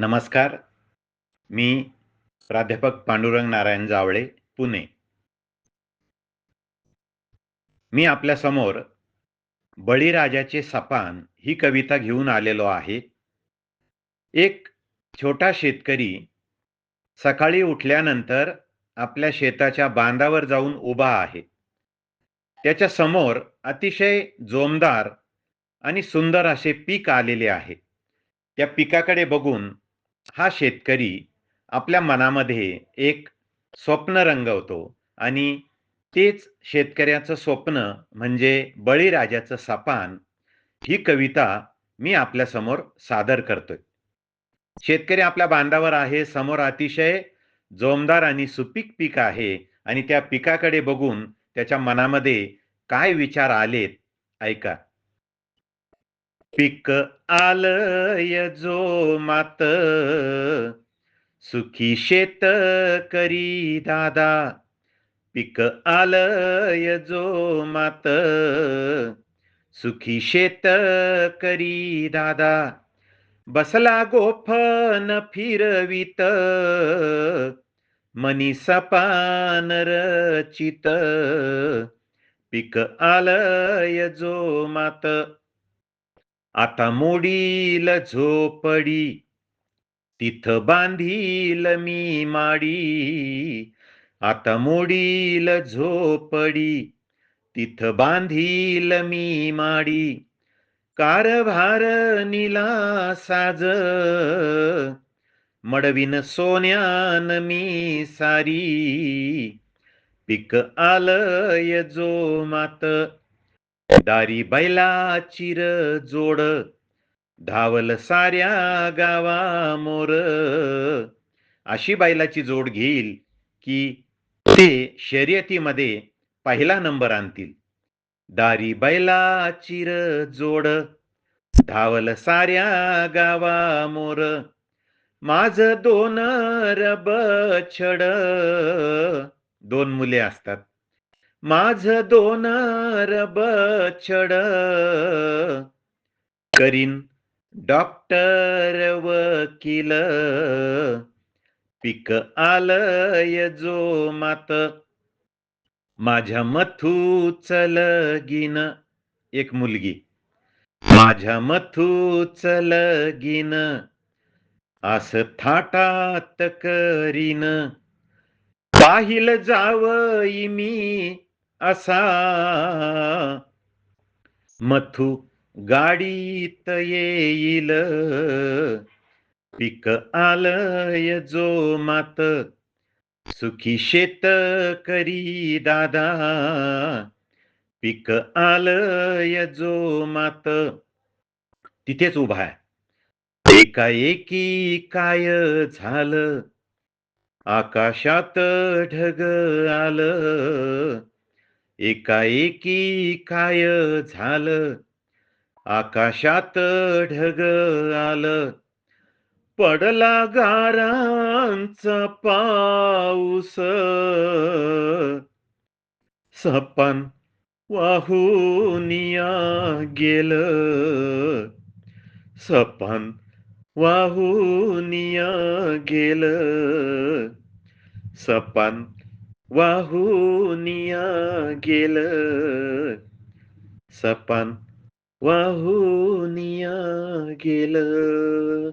नमस्कार. मी प्राध्यापक पांडुरंग नारायण जावळे पुणे. मी आपल्यासमोर बळीराजाचे सपान ही कविता घेऊन आलेलो आहे. एक छोटा शेतकरी सकाळी उठल्यानंतर आपल्या शेताच्या बांधावर जाऊन उभा आहे. त्याच्यासमोर अतिशय जोमदार आणि सुंदर असे पीक आलेले आहे. त्या पिकाकडे बघून हा शेतकरी आपल्या मनामध्ये एक स्वप्न रंगवतो आणि तेच शेतकऱ्याचं स्वप्न म्हणजे बळीराजाचं सपान ही कविता मी आपल्यासमोर सादर करतोय. शेतकरी आपल्या बांधावर आहे समोर अतिशय जोमदार आणि सुपीक पीक आहे आणि त्या पिकाकडे बघून त्याच्या मनामध्ये काय विचार आलेत ऐका. पीक आलय जो मात. सुखी शेत करी दादा. पीक आलय जो मात. सुखी शेत करी दादा. बसला गोफन फिरवित. मनी सपान रचित. पिक आलय जो मात. आता मोडील झोपडी. तिथ बांधील मी माडी. आता मोडील झोपडी. तिथ बांधील मी माडी. कारभार निला साज. मडविन सोन्यान मी सारी. पिक आलय जो मात दारी बैला चिर जोड धावल साऱ्या गावा मोर. अशी बैलाची जोड घेईल की ते शर्यतीमध्ये पहिला नंबर आणतील. दारी बैला चिर जोड धावल साऱ्या गावा मोर. माझ दोन रब छड दोन मुले असतात. माझ दोन रब छड. करीन डॉक्टर वकील. पिक आलय जो मात माझ्या मथू चलगीन. एक मुलगी. माझ्या मथू लगीन आस थाटात करीन. पाहिल जावई मी असा. मथू गाडीत येईल. पिक आलय जो मात. सुखी शेत करी दादा. पिक आलय जो मात. तिथेच उभा आहे. एकाएकी काय झालं? आकाशात ढग आलं. एकाएकी काय झालं. आकाशात ढग आलं. पडला गारांचा पाऊस. सपन वाहुनिया गेलं. सपन वाहुनिया गेलं. सपन वाहुनिया गेलं. सपन वाहुनिया गेलं.